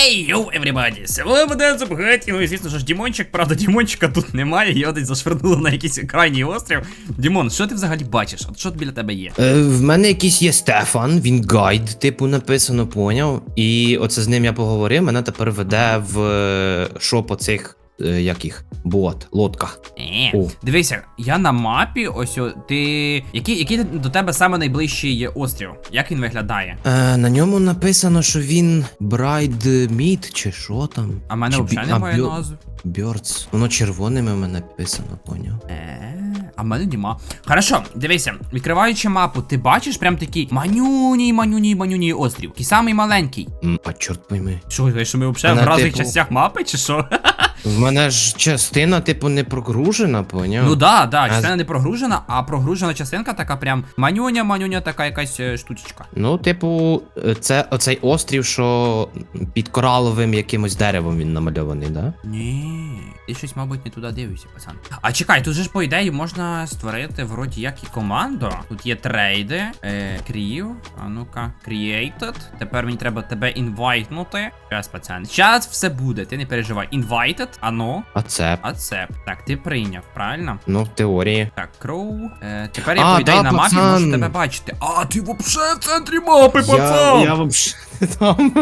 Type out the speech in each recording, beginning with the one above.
Хей, йоу, everybody, вами буде забагаті, ну і звісно ж Дімончик, правда, Дімончика тут немає, його десь зашвернуло на якийсь крайній острів. Дімон, що ти взагалі бачиш? От що біля тебе є? Е, в мене якийсь є Стефан, він гайд, типу, написано, поняв. І оце з ним я поговорив, мене тепер веде в шо шоп оцих, е, як їх, бот, лодка. Е, О. дивися, я на мапі, ось о, ти. Який, який до тебе саме найближчий є острів? Як він виглядає? Е, на ньому написано, що він Брайд Мід, чи що там. А в мене Чи взагалі немає назви. Бьордс. Воно червоними в мене написано, поняв. Е, А в мене нема. Хорошо, дивися, відкриваючи мапу, ти бачиш прям такий манюній, манюній, манюній острів. Такий самий маленький. А чорт пойми. Що, що ми взагалі в Вона, різних типу- частях мапи, чи що? В мене ж частина, типу, не прогружена, поняв. Ну да, да, А- частина не прогружена, а прогружена частинка така прям манюня, манюня, така якась е, штучечка. Ну, типу, е, це оцей острів, що під кораловим якимось деревом він намальований, да? Ні, ти щось, мабуть, не туди дивишся, пацан. А чекай, тут же ж по ідеї можна створити вроді як і команду. Тут є трейди, е, крів, а ну-ка, created. Тепер мені треба тебе інвайтнути. Зараз, пацан. Зараз все буде, ти не переживай. Invited, а Ацеп. Ацеп. Так, ти прийняв, правильно? Ну, в теорії. Так, кроу. Е, тепер я А, да, на мапі пацан. можу тебе бачити. А, ти вообще в центрі мапи, пацан! Я, я вообще там.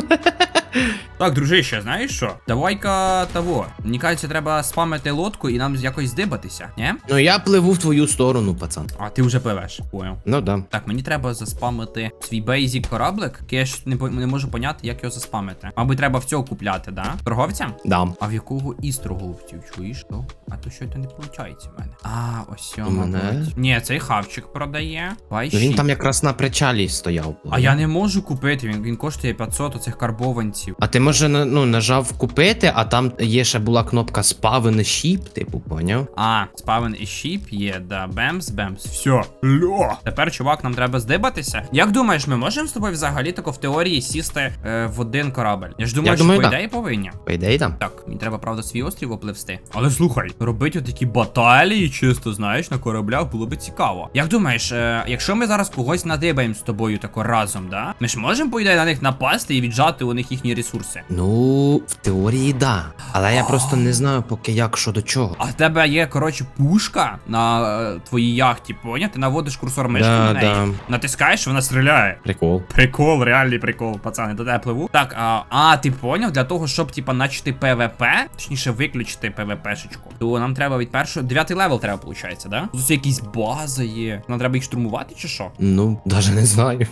Так, дружище, знаєш що? Давай-ка того. Мені кажеться, треба спамити лодку і нам якось здибатися, ні? Ну я пливу в твою сторону, пацан. А ти вже пливеш, понял. Ну да. Так, мені треба заспамити свій бейзік кораблик, який я ж не, не можу поняти, як його заспамити. Мабуть, треба в цього купляти, да? Торговця? Дам. А в якого із торговців, чуєш то? А то що це не виходить в мене. А, ось У мене? Ні, цей хавчик продає. Бай Ну він там якраз на причалі стояв. А я не можу купити, він, він коштує 500 оцих карбованців. А ти може ну, нажав купити, а там є ще була кнопка спавини щіп, типу, поняв? А, спавен і щіп є, да, бемс, бемс. Все. Льо. Тепер, чувак, нам треба здибатися. Як думаєш, ми можемо з тобою взагалі тако в теорії сісти е, в один корабель? Я ж думаю, Я що думаю, по да. ідеї повинні. По ідеї там. Так, мені треба, правда, свій острів опливсти. Але слухай, робити такі баталії, чисто, знаєш, на кораблях було би цікаво. Як думаєш, е, якщо ми зараз когось надибаємо з тобою тако разом, да? Ми ж можемо, по ідеї, на них напасти і віджати у них їхні ресурси. Ну, в теорії да. Але я просто не знаю поки як що до чого. А в тебе є, коротше, пушка на е, твоїй яхті, поняв? Ти наводиш курсор мишки Да, на неї, да. натискаєш, вона стріляє. Прикол. Прикол, реальний прикол, пацани, до тебе пливу. Так, а, а ти поняв, для того, щоб типа начати ПВП, точніше виключити ПВПшечку, то нам треба від першого. Дев'ятий левел треба, виходить, да? Тут якісь бази є. Нам треба їх штурмувати чи що? Ну, навіть не знаю.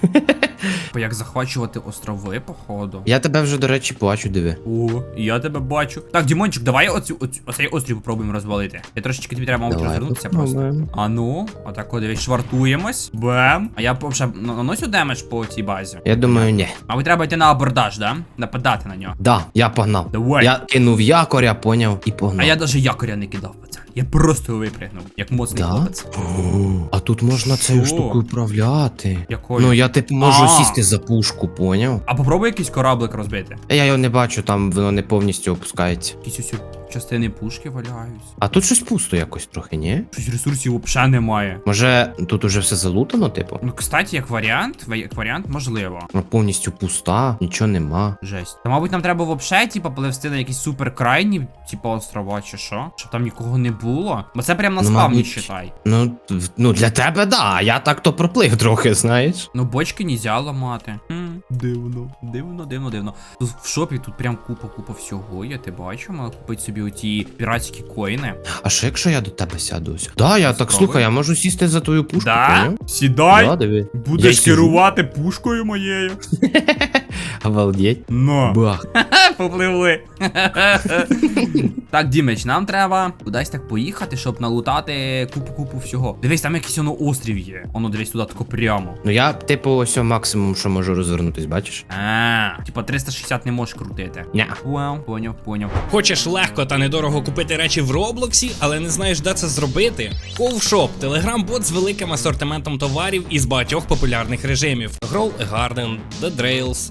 Як захвачувати острови, походу. Я тебе вже, до речі, бачу, диви. О, я тебе бачу. Так, Дімончик, давай оцю, оцю, оцей острів попробуємо розвалити. Я трошечки тобі треба, мабуть, Давай розвернутися просто. попробуємо. А ну, отак дивись, швартуємось. Бем. А я вже наносю демедж по цій базі. Я думаю, ні. А ви треба йти на абордаж, да? Нападати на нього. Да, я погнав. Давай. Я кинув якоря, поняв, і погнав. А я навіть якоря не кидав, пацан. Я просто випрягнув, як моцний Да? хлопець. О, А тут можна цією Що? штукою управляти. Якою? Ну, я типу можу А. сісти за пушку, поняв? А попробуй якийсь кораблик розбити. А Я його не бачу, там воно не повністю опускається. Якісь ось частини пушки валяються. А тут щось пусто якось трохи, ні? Щось ресурсів взагалі немає. Може, тут уже все залутано, типу? Ну, кстати, як варіант, як варіант, можливо. Ну, повністю пуста, нічого нема. Жесть. Та, мабуть, нам треба вообще, типа, пливсти на якісь суперкрайні, типа, острова чи що, щоб там нікого не було. Бо це прям на Ну, спавні мабуть. считай. Ну, ну для тебе да, я так то проплив трохи, знаєш. Ну, бочки нельзя ламати. М, дивно, дивно, дивно, дивно. Тут в шопі тут прям купа-купа всього є, ти бачив, можна купити собі оті піратські коїни. А що якщо я до тебе сяду? ось? Да, я так слухай, я можу сісти за твою пушку, Да? Сідай! Да, будеш Я Будеш сижу. керувати пушкою моєю. Обалдеть. Но. Бах. Попливли. так, Дімич, нам треба кудись так поїхати, щоб налутати купу-купу всього. Дивись, там якийсь воно острів є. Воно дивись туди тако прямо. Ну я, типу, ось максимум, що можу розвернутись, бачиш? А, типа 360 не можеш крутити. Ня. Вау, поняв, поняв. Хочеш легко та недорого купити речі в Роблоксі, але не знаєш, де це зробити? Ковшоп телеграм-бот з великим асортиментом товарів із багатьох популярних режимів: Grow a Garden, The Drails,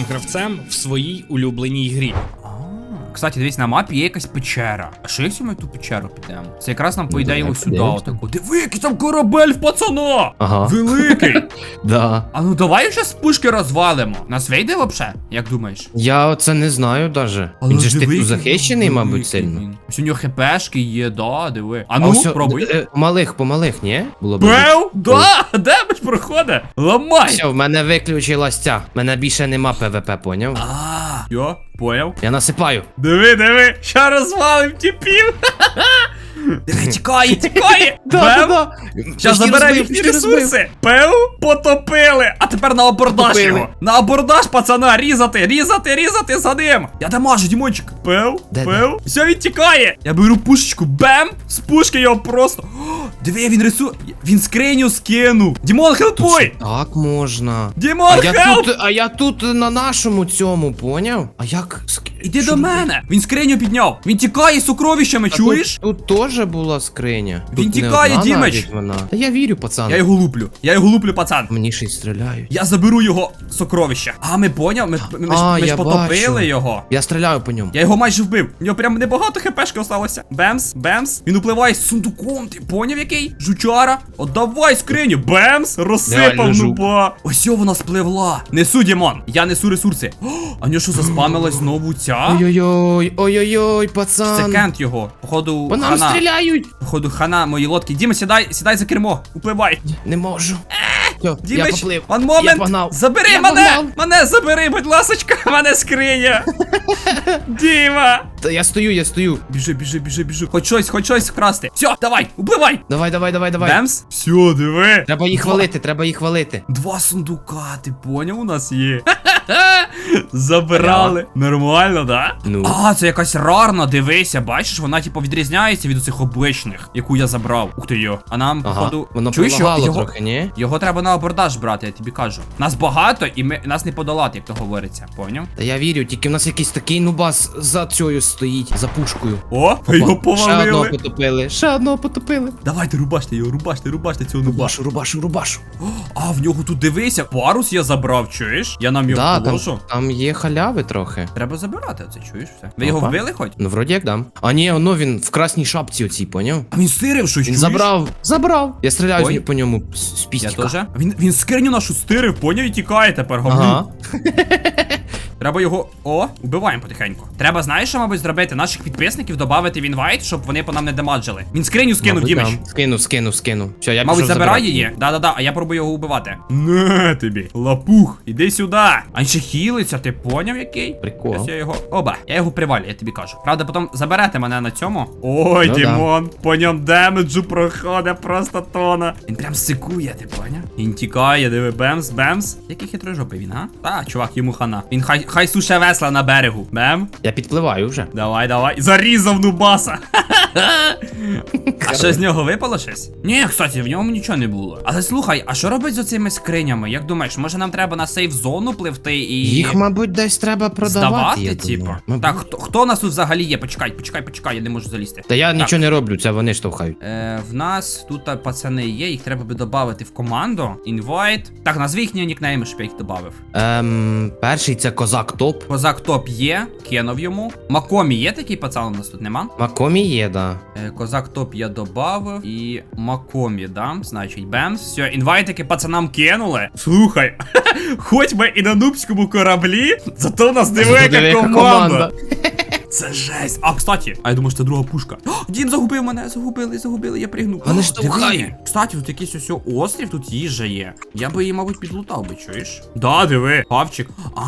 гравцем в своїй улюбленій грі. Кстати, дивись, на мапі є якась печера. А що якщо ми в ту печеру підемо? Це якраз нам, по Ну, ідеї, ось сюди отаку. Диви, який там корабель в пацана! Ага. Великий! Да. А ну давай вже з пушки розвалимо. Нас вийде вообще? Як думаєш? Я оце не знаю даже. Він же ж типу захищений, мабуть, сильно. Ось у нього хпшки є, да, диви. А ну, ось, пробуй. е, помалих, ні? Було б. Бев! Да! Демедж проходить! Ламай! Все, в мене виключилась ця. В мене більше нема ПВП, поняв? А, Йо, поняв. Я насипаю. Диви, диви, ща розвалим типів. Тікає, тікає. Бев! Щас забере їхні ресурси. Пев, потопили. А тепер на абордаж його. На абордаж, пацана, різати, різати, різати за ним. Я дамажу, Дімончик. Пев, пев. Все, він тікає. Я беру пушечку, бем, з пушки його просто. Диви, він рису. Він скриню скинув. Дімон, хелпуй. Так можна. Дімон, А я хелп. тут, а я тут на нашому цьому, поняв? А як? Іди до мене. Він скриню підняв. Він тікає з сокровищами, А чуєш? Тут, тут теж була скриня. Він Тут не тікає, одна Дімич. навіть Вона. Та я вірю, пацан. Я його луплю. Я його луплю, пацан. Мені ще й стріляють. Я заберу його сокровища. А, ми поняв? Ми, ми, ми, ж- А, ми ж потопили бачу. його. Я стріляю по ньому. Я його майже вбив. У нього прям небагато хпшки осталося. Бемс, бемс. Він upливає з сундуком. Ти поняв який? Жучара. Отдавай скриню. Бемс. Розсипав жук. нуба. Ось о, вона спливла. Несу, Дімон. Я несу ресурси. О, а нього що заспамилась знову ця? Ой-ой-ой, ой-ой-ой, Це пацан. кент його. Походу, По нам. Стріляють. Походу, хана мої лодки. Діма, сідай, сідай за кермо. упливай. Не можу. Все, я Дімич, поплив. one Я погнав. Забери Я мене! погнав. Мене забери, будь ласочка, мене скриня. Діма! Та я стою, я стою. Біжи, біжи, біжи, біжи. Хоч щось, хоч щось вкрасти. Все, давай, убивай! Давай, давай, давай, давай. Бемс? Все, диви. Треба їх валити, треба їх валити. Два сундука, ти поняв, у нас є. Забирали. Нормально, да? Ну. А, це якась рарна, дивися, бачиш, вона типу відрізняється від оцих обичних, яку я забрав. Ух ти йо. А нам, Ага, походу, воно чуєш, його, трохи, ні? Його треба на абордаж брати, я тобі кажу. Нас багато, і ми нас не подолати, як то говориться. Поняв? Та я вірю, тільки в нас якийсь такий нубас за цією стоїть, за пушкою. О, ви його Опа, Ще одного потопили, ще одного потопили. Давайте рубаште його, рубаште, рубаште цього нуба. Рубашу, рубашу, рубашу. А в нього тут дивися, парус я забрав, чуєш? Я нам його Да, там, положу. там є халяви трохи. Треба забирати це, чуєш все. Ви його вбили хоч? Ну, вроді як дам. А ні, воно він в красній шапці оцій, поняв? А він стирив щось, Він чуєш? забрав, забрав. Я стріляю Ой. по ньому з, з Я теж. Він, він скриню нашу стирив, поняв і тікає тепер, говнюк. Ага. Треба його. О, убиваємо потихеньку. Треба, знаєш, що, мабуть, зробити? Наших підписників додати в інвайт, щоб вони по нам не демаджили. Він скриню скинув, Дімич. дам. Скинув, скинув, скинув. Все, я Мабуть, пішов забирає її? Да-да-да, а я пробую його убивати. Не тобі, лапух, іди сюди. А ще хілиться, ти поняв який? Прикол. Ось я його. Оба, я його привалю, я тобі кажу. Правда, потім заберете мене на цьому. Ой, Ну да. Дімон, по ньому демеджу проходить просто тона. Він прям сикує, ти поняв? Він тікає, диви, бемс, бемс. Який хитрожопий він, а? Та, чувак, йому хана. Він хай хай суше весла на берегу. Бем. Я підпливаю вже. Давай, давай. Зарізав нубаса. а що з нього випало щось? Ні, кстати, в ньому нічого не було. Але слухай, а що робить з оцими скринями? Як думаєш, може нам треба на сейф зону пливти і. Їх, мабуть, десь треба продавати. Здавати, типу. Так, хто, хто у нас тут взагалі є? Почекай, почекай, почекай, я не можу залізти. Та я Так. нічого не роблю, це вони штовхають. Е, в нас тут пацани є, їх треба би додати в команду. Invite. Так, назви їхні нікнейми, щоб я їх додав. Ем, перший це козак топ. Козак топ є, кинув йому. Макомі є такий пацан у нас тут нема? Макомі є, да. Е, Козак топ я добавив. І Макомі, да? Значить, бемс. Все, інвайтики пацанам кинули. Слухай, хоч ми і на нубському кораблі, зато у нас диви, команда. команда. Це жесть. А, кстати, а я думаю, що це друга пушка. О, Дім загубив мене, загубили, загубили, я пригнув. Вони штовхають. Кстати, тут якийсь ось острів, тут їжа є. Я би її, мабуть, підлутав би, чуєш? Да, диви. Павчик. А,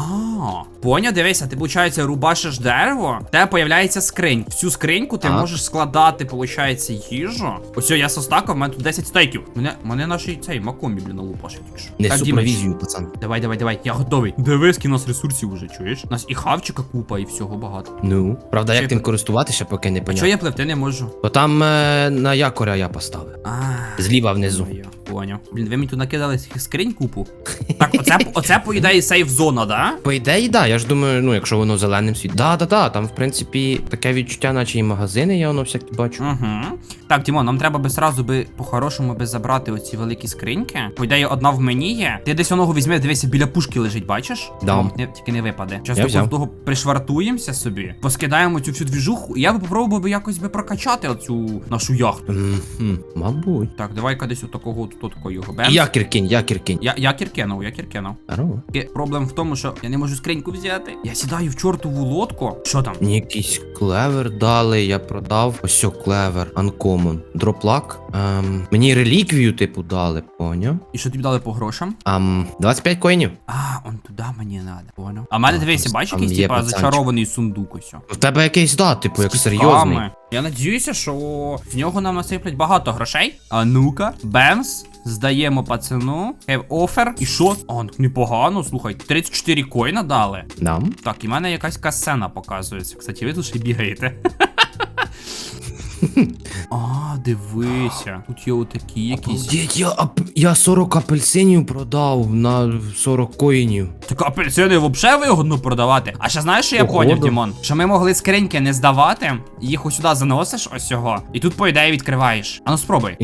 поня, дивися, ти, виходить, рубашиш дерево, тебе появляється скринь. В цю скриньку ти можеш складати, виходить, їжу. Ось я состакав, в мене тут 10 стейків. Мене, мене наш цей макомбі, блін, налупашить. тільки що. Не Так, пацан. Давай, давай, давай, я готовий. Диви, скільки у нас ресурсів уже, чуєш? У нас і хавчика купа, і всього багато. Ну, правда, як тим користуватися, поки не А що понятно. я пливти не можу? Бо там е, на якоря я поставив. А, Зліва внизу. поняв. Блін, ви мені тут накидали скринь купу. Оце, оце по ідеї сейф зона, да? По ідеї, да. Я ж думаю, ну, якщо воно зеленим світ. Да, да, да. Там, в принципі, таке відчуття, наче і магазини, я воно всякі бачу. Угу. Так, Дімон, нам треба би сразу би по-хорошому би забрати оці великі скриньки. По ідеї, одна в мені є. Ти десь оного візьми, дивися, біля пушки лежить, бачиш? Да. Мабуть, Не, тільки не випаде. Зараз Я до того пришвартуємося собі, поскидаємо цю всю двіжуху, і я би попробував би якось би прокачати оцю нашу яхту. Мабуть. Так, давай-ка десь отакого тут такого його бем. якір кинь, якір кинь. Я, я кіркенув, я кіркенув. Здорово. Є Проблем в тому, що я не можу скриньку взяти. Я сідаю в чортову лодку. Що там? Мені якийсь клевер дали, я продав. Ось клевер, uncommon. Дроплак. Ем, мені реліквію, типу, дали, поняв? І що тобі дали по грошам? Ам, 25 коїнів. А, он туди мені надо, понял. А в мене дивися, бачиш якийсь типа зачарований сундук ось. В тебе якийсь, да, типу, як серйозний. Я надіюся, що з нього нам насиплять багато грошей. А ну-ка, бемс. Здаємо пацану. Have offer. І що? А, непогано, слухай, 34 коїна дали. Дам. Так, і в мене якась касена показується. Кстати, ви тут ще бігаєте. А, дивися. Тут є отакі якісь. Дідь, я, ап... я 40 апельсинів продав на 40 коїнів. Так апельсини взагалі вигодно продавати. А ще знаєш, що я Походу. поняв, Дімон? Що ми могли скриньки не здавати, їх ось сюди заносиш ось цього, і тут, по ідеї, відкриваєш. А ну спробуй.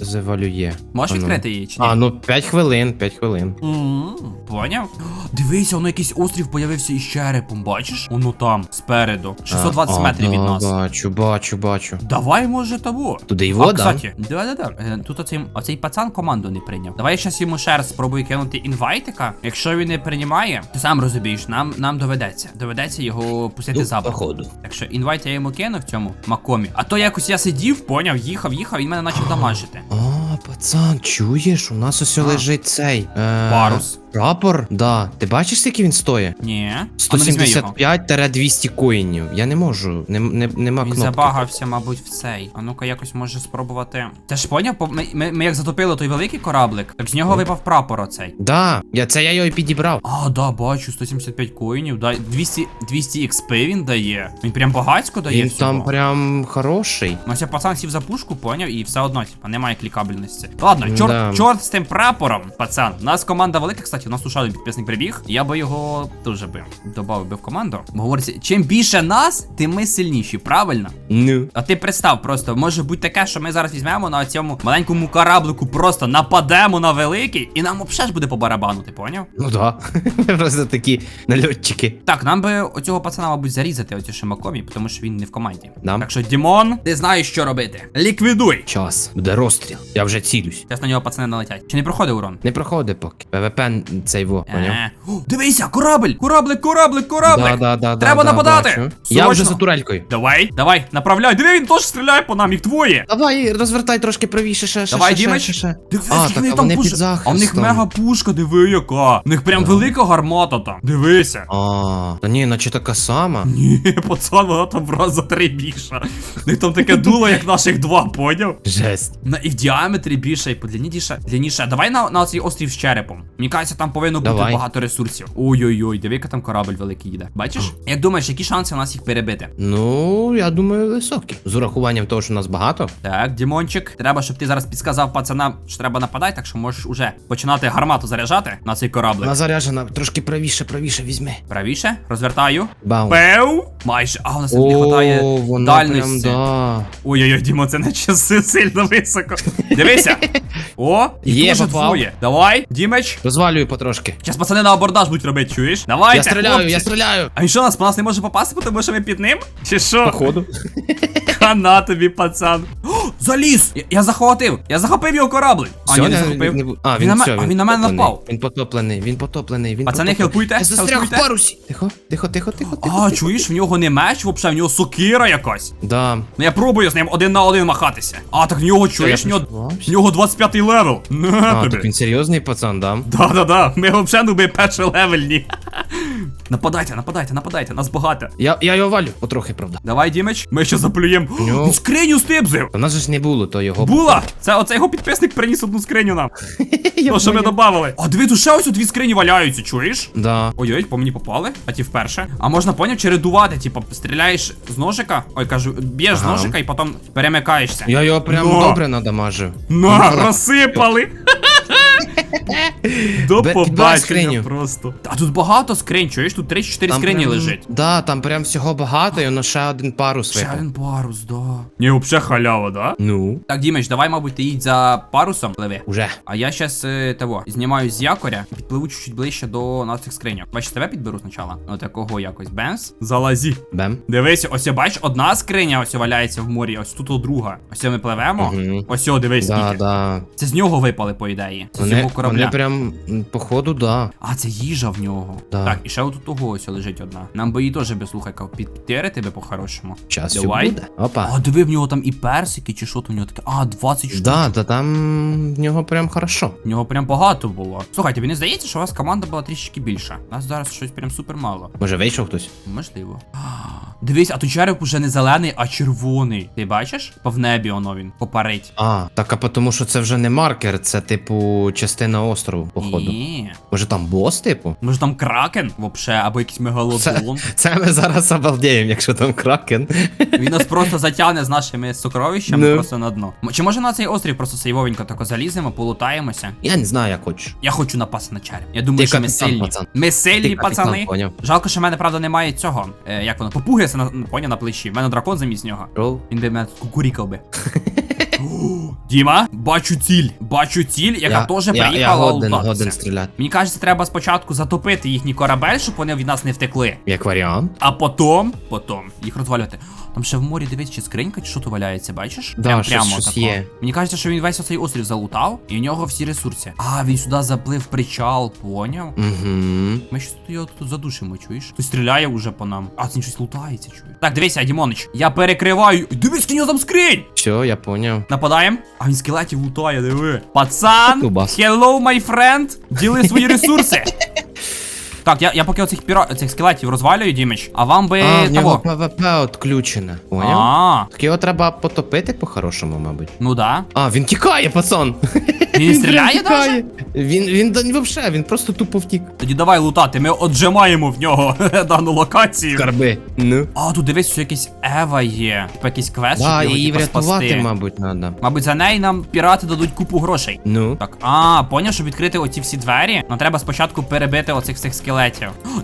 The value. Можеш ну. відкрити її чи ні? А, ну 5 хвилин, 5 хвилин. М, Поняв? Дивися, воно якийсь острів появився із черепом, бачиш? Воно там, спереду. 620 А, метрів від да, нас. Бачу, бачу, бачу. Давай, може, того. Туди й А, кстати, да, да, да. Е, Тут оцей, оцей пацан команду не прийняв. Давай я щас йому ще раз спробую кинути інвайтика. Якщо він не приймає, то сам розумієш, нам, нам доведеться. Доведеться його пустити Ну, за походу. Так що інвайт я йому кинув в цьому макомі. А то якось я сидів, поняв, їхав, їхав, він мене почав дамажити. А, пацан, чуєш, у нас ось лежить цей. Е, Парус. Прапор? Да. Ти бачиш, скільки він стоїть? Ні. А ну, візьми його. 175-200 коїнів. Я не можу, не, не, нема Він кнопки. забагався, мабуть, в цей. А ну-ка якось може спробувати. Ти ж поняв, По- ми, ми, ми як затопили той великий кораблик, так з нього випав прапор оцей. Да, я, це я його і підібрав. А, да, бачу, 175 коїнів, да, 200, 200 XP він дає. Він прям багацько дає Він всього. там прям хороший. Ну, ся пацан сів за пушку, поняв, і все одно, типа, немає клікабельності. Ладно, чорт, Да. чорт з тим прапором, пацан. У нас команда велика, кстати, у нас ушали підписник прибіг. Я би його дуже би додав би в команду. Бо говориться, чим більше нас, тим ми сильніші, правильно? Ну. А ти представ, просто може бути таке, що ми зараз візьмемо на цьому маленькому кораблику, просто нападемо на великий, і нам взагалі ж буде по барабану, ти поняв? Ну да. Просто такі нальотчики. Так, нам би оцього пацана, мабуть, зарізати оці шимакомі, тому що він не в команді. Да. Так що, Дімон, ти знаєш, що робити. Ліквідуй! Час. Буде розстріл. Я вже цілюсь. Зараз на нього пацани налетять. Чи не проходить урон? Не проходить поки. ПВП цей во, поняв? Е. О, Дивися, корабль! Кораблик, кораблик, кораблик! Да, да, да, Треба да, нападати! бачу. Срочно! Я вже за турелькою. Давай, давай, направляй. Диви, він теж стріляє по нам, їх двоє. Давай, розвертай трошки правіше, ще, ще, Давай, ще, Дімич. ще, ще. Дивись, А, скільки так, них а там вони пушка. під захистом. А в них мега пушка, диви яка. В них прям Да. велика гармата там. Дивися. А, та ні, наче така сама. Ні, пацан, вона там в раз за три більша. В них там таке дуло, як наших два, поняв? Жесть. На і в діаметрі більше, і по длині більше. Длинніше. Давай на, на цей острів з черепом. Мені кажеться, там повинно бути Давай. багато ресурсів. Ой-ой-ой, диви, яка там корабль великий їде. Бачиш? Як думаєш, які шанси у нас їх перебити? Ну, я думаю, високі. З урахуванням того, що нас багато. Так, Дімончик, треба, щоб ти зараз підсказав пацанам, що треба нападати, так що можеш уже починати гармату заряджати на цей кораблик. Вона заряджена, трошки правіше, правіше візьми. Правіше, розвертаю. Бам. Пев! Майже. А, у нас не хватає вона прям, дальності. да. Ой-ой-ой, Дімо, це не часи сильно високо. Дивися. О, їх Є, дуже попав. двоє. Давай, Дімеч. Розвалюю потрошки. Зараз пацани на абордаж будуть робити, чуєш? Давайте, я стріляю, хлопці. я стріляю. А він що, нас по нас не може попасти, тому що ми під ним? Чи що? Походу. Хана тобі, пацан. О, Заліз! Я, я захватив! Я захопив його корабль! А, Все, ні, не захопив. не А, Він він, на ме- все, а він він на мене напав. Він потоплений, він потоплений, він Пацани, хелпуйте, Я застряг в парусі. Тихо, тихо, тихо, тихо. А, тихо. чуєш, в нього не меч, вообще, в нього сокира якась. Да. Ну я пробую з ним один на один махатися. А, так в нього чуєш, в нього, в нього 25 левел. На А, тобі. так він серйозний пацан, да? Да-да-да, ми взагалі нуби першолевельні. нападайте, нападайте, нападайте, нас багато. Я, я його валю, потрохи, правда. Давай, Дімич, ми ще заплюємо. Ну. Ну, скриню стибзив! У нас же ж не було, то його. Була! Це оцей його підписник приніс одну скриню нам. То, що ми додавали. А диви, тут ще ось дві скрині валяються, чуєш? Да. Ой-ой, по мені попали, а ті вперше. А можна поняв чередувати, типу, стріляєш з ножика, ой, кажу, б'єш з Ага. ножика і потім перемикаєшся. Я його прям Но. добре надамажив. На, розсипали! До Бе- підбирай побачення скриню. просто. А тут багато скринь, чуєш? Тут 3-4 скрині прям- лежить. Да, там прям всього багато, і воно ще один парус Ще випав. один парус, да. Ні, взагалі халява, да? Ну, Так, Дімич, давай, мабуть, ти їдь за парусом, пливи. уже. А я щас е, того знімаю з якоря і підпливу чуть-чуть ближче до наших скриньок. Бачиш, тебе підберу спочатку. От такого якось. Бенс. Залазі. Бем. Дивись, ось бач, одна скриня ось валяється в морі, ось тут друга. Ось ми пливемо. Мгм. Ось о, дивись, Да, скільки. да. Це з нього випали, по ідеї. Це з Вони, його корабля. вони прям, походу, да. А, це їжа в нього. Да. Так, і ще отут того ось лежить одна. Нам би її теж би слухайка підтерти би по-хорошому. Час Давай. буде. Опа. А, диви, в нього там і персики, чи що там в нього таке. А, 20 штук. Да, да там в нього прям хорошо. В нього прям багато було. Слухай, тобі не здається, що у вас команда була трішки більша? У нас зараз щось прям супер мало. Може вийшов хтось? Можливо. Дивись, а тут череп уже не зелений, а червоний. Ти бачиш? По в небі воно він попарить. А, так а тому що це вже не маркер, це типу частина острову, походу. Ні. Може там бос, типу? Може там кракен вообще, або якийсь мегалодон. Це ми зараз обалдіємо, якщо там кракен. Він нас просто затягне з нашими сокровищами Ну. просто на дно. Чи може на цей острів просто сейвовенько тако заліземо, полутаємося? Я не знаю, як хочеш. Я хочу напасти на череп. Я думаю, Ти що ми капітан, сильні. пацан. Ми сильні, Ти капітан, пацани. поняв. Жалко, що в мене, правда, немає цього. Е, як воно? Попуги на, поня на плечі. В мене дракон замість нього. Він би мене тут кукурікав би. Діма, бачу ціль. Бачу ціль, яка теж я, я приїхала годен, лутатися. годен стріляти. Мені кажеться, треба спочатку затопити їхній корабель, щоб вони від нас не втекли. Як варіант. А потом, потом їх розвалювати. Там ще в морі дивись, чи скринька, чи що то валяється, бачиш? Да, щось- щось тако. є. Мені кажеться, що він весь оцей острів залутав, і в нього всі ресурси. А, він сюди заплив причал, поняв? Угу. Ми щось тут його тут задушимо, чуєш? Хтось стріляє уже по нам. А, це він щось лутається, чуєш. Так, дивися, Дімонич, я перекриваю. Дивись, у нього там скринь! Все, я поняв. Нападаємо? А він скелетів лутає, диви. Пацан! Hello, my friend! Діли свої ресурси! Так, я, я поки оцих піра... цих скелетів розвалюю, Дімич, а вам би А, в нього. ПВП відключене. Поняв? А, Так його треба потопити по-хорошому, мабуть. ну да. А, він тікає, пацан! Він стріляє даже? Він, він, він, взагалі, він просто тупо втік. Тоді давай лутати, ми отжимаємо в нього дану локацію. Карби. Ну. А, тут дивись, що якийсь Ева є. Типа якийсь квест, Да, щоб його її типа, врятувати, мабуть, треба. Мабуть, за неї нам пірати дадуть купу грошей. Ну. Так, а, поняв, щоб відкрити оці всі двері, нам треба спочатку перебити оцих всіх скелетів.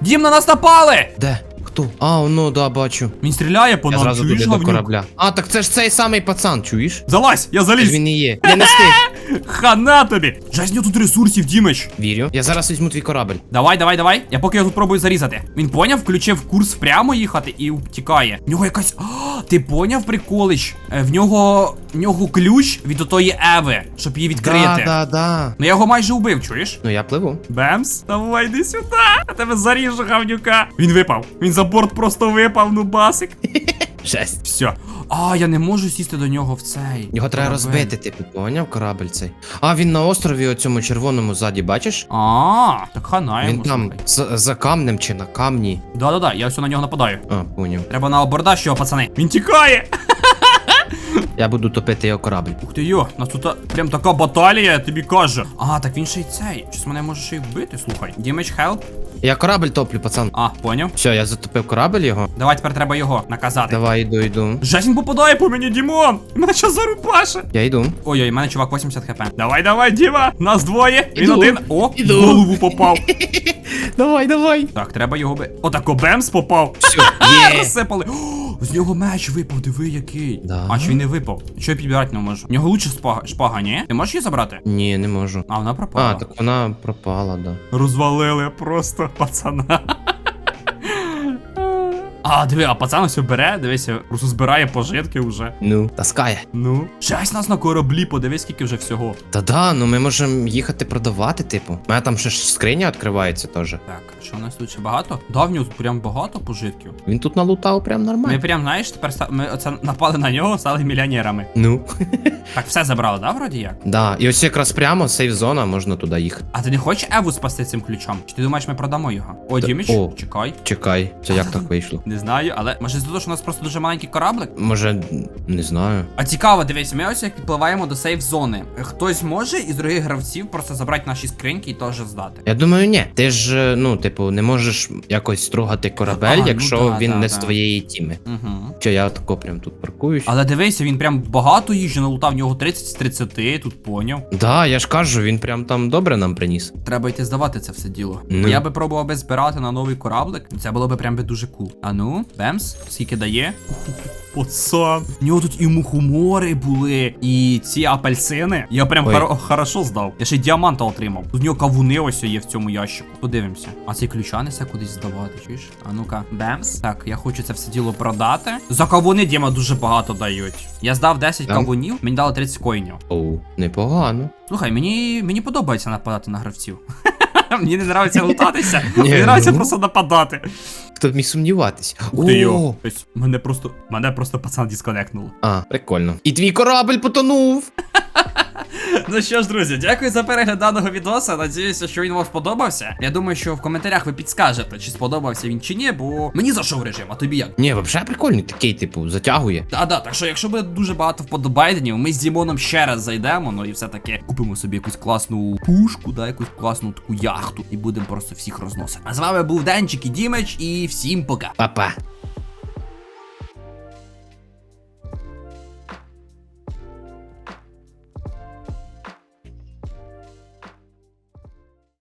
Дім, на нас напали! Де? Хто? А, ну да, бачу. Він стріляє по Я нам, зразу чуєш, до корабля. А, так це ж цей самий пацан, чуєш? Залазь, я Це ж заліз! він і є. Я не встиг. Хана тобі! Жесть, нього тут ресурсів, Дімич! Вірю. Я зараз візьму твій корабль. Давай, давай, давай. Я поки його тут пробую зарізати. Він поняв, включив курс прямо їхати і втікає. В нього якась. А, ти поняв, приколич? Е, В нього. В нього ключ від отої Еви, щоб її відкрити. Да, да, да. Ну я його майже убив, чуєш? Ну я пливу. Бемс, давай йди сюди. Я тебе заріжу, гавнюка. Він випав. Він за борт просто випав, ну басик. Жесть. Все. А, я не можу сісти до нього в цей. Його треба корабель. розбити, типу, поняв корабель цей. А, він на острові оцьому червоному ззаді, бачиш? А, так хана Він там слухай. за, за камнем чи на камні. Да-да-да, я все на нього нападаю. А, поняв. Треба на абордаж його, пацани. Він тікає. Я буду топити його корабль. Ух ти йо, нас тут прям така баталія, я тобі кажу. А, так він ще й цей. Щось мене може ще й вбити, слухай. Damage help? Я корабль топлю, пацан. А, поняв. Все, я затопив корабль його. Давай тепер треба його наказати. Давай йду, йду. Жесть, він попадає по мені, Дімон! Мене що зарубаше? Я йду. Ой-ой, у мене чувак 80 хп. Давай, давай, Діма! Нас двоє! Він Іду. один. О, Іду. в голову попав. Давай, давай. Так, треба його би. Отако Бемс попав. Все, є. Розсипали. О, з нього меч випав, диви який. Да. А що він не випав? Що я підбирати не можу? В нього лучше шпага, шпага, ні? Ти можеш її забрати? Ні, не можу. А, вона пропала. А, так вона пропала, да. Розвалили просто пацана. А, диви, а пацан ось бере, дивися, просто збирає пожитки вже. Ну, таскає. Ну. Шесть нас на кораблі, подивись, скільки вже всього. Та да, ну ми можемо їхати продавати, типу. У мене там ще ж скриня відкривається теж. Так, що у нас тут ще багато? Да, в нього прям багато пожитків. Він тут налутав прям нормально. Ми прям, знаєш, тепер ста- ми оце напали на нього, стали мільйонерами. Ну. Так, все забрали, да, вроді як? да. І ось якраз прямо сейф зона, можна туди їхати. А ти не хочеш Еву спасти цим ключом? Чи ти думаєш, ми продамо його? О, Та- Діміч, о. чекай. Чекай, це як так вийшло? Не знаю, але може з того, що у нас просто дуже маленький кораблик? Може, не знаю. А цікаво, дивись, ми ось як підпливаємо до сейф зони. Хтось може із других гравців просто забрати наші скриньки і теж здати. Я думаю, ні. Ти ж, ну, типу, не можеш якось корабель, А, ну якщо да, він да, не да. з твоєї тіми. Угу. Що я тако прям тут паркуюсь. Але дивися, він прям багато їжі налутав, в нього 30 з 30, тут поняв. Да, я ж кажу, він прям там добре нам приніс. Треба йти здавати це все діло. Ну. Я би пробував би збирати на новий кораблик. Це було би прям би дуже кул. А ну, бемс, скільки дає? Пацан. У нього тут і мухомори були, і ці апельсини. Я прям Ой. хорошо здав. Я ще й діаманта отримав. Тут у нього кавуни ось є в цьому ящику. Подивимося. А цей ключа несе кудись здавати, чуєш? А ну-ка, бемс. Так, я хочу це все діло продати. За кавуни Діма дуже багато дають. Я здав 10 Там? кавунів, мені дали 30 коїнів. Оу, непогано. Слухай, мені, мені подобається нападати на гравців. Мені не подобається лутатися, мені подобається ну. просто нападати. Хто б міг сумніватись? Ух ти йо. О, мене просто, мене просто пацан дисконектнуло. А, прикольно. І твій корабль потонув. Ну що ж, друзі, дякую за перегляд даного відоса. Надіюся, що він вам сподобався. Я думаю, що в коментарях ви підскажете, чи сподобався він чи ні, бо мені зайшов режим, а тобі як? Ні, взагалі прикольний такий, типу, затягує. Да-да, так що якщо буде дуже багато вподобайденів, ми з Дімоном ще раз зайдемо, ну і все таки купимо собі якусь класну пушку, да, якусь класну таку яхту, і будемо просто всіх розносити. А з вами був Денчик і Дімеч, і всім пока. Па-па.